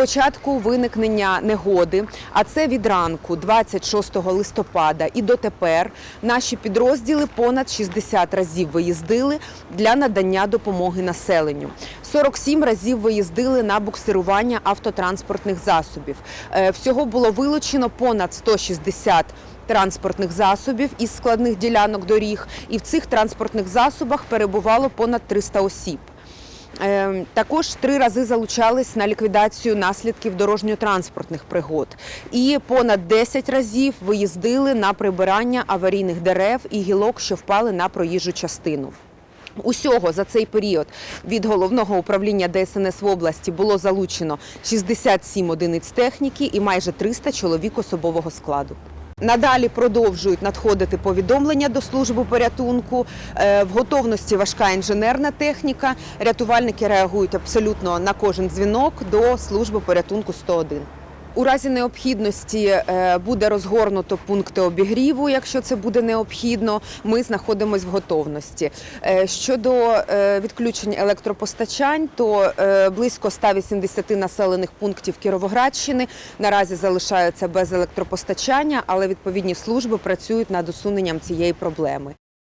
початку виникнення негоди, а це від ранку, 26 листопада, і дотепер наші підрозділи понад 60 разів виїздили для надання допомоги населенню. 47 разів виїздили на буксирування автотранспортних засобів. Е, Всього було вилучено понад 160 транспортних засобів із складних ділянок доріг, і в цих транспортних засобах перебувало понад 300 осіб. Е, Також три рази залучались на ліквідацію наслідків дорожньо-транспортних пригод, і понад 10 разів виїздили на прибирання аварійних дерев і гілок, що впали на проїжджу частину. Усього за цей період від головного управління ДСНС в області було залучено 67 одиниць техніки і майже 300 чоловік особового складу. Надалі продовжують надходити повідомлення до служби порятунку. Е, В готовності важка інженерна техніка. Рятувальники реагують абсолютно на кожен дзвінок до служби порятунку 101. У разі необхідності е, буде розгорнуто пункти обігріву, якщо це буде необхідно. Ми знаходимося в готовності. Е, Щодо е, відключень електропостачань, то близько 180 населених пунктів Кіровоградщини наразі залишаються без електропостачання, але відповідні служби працюють над усуненням цієї проблеми.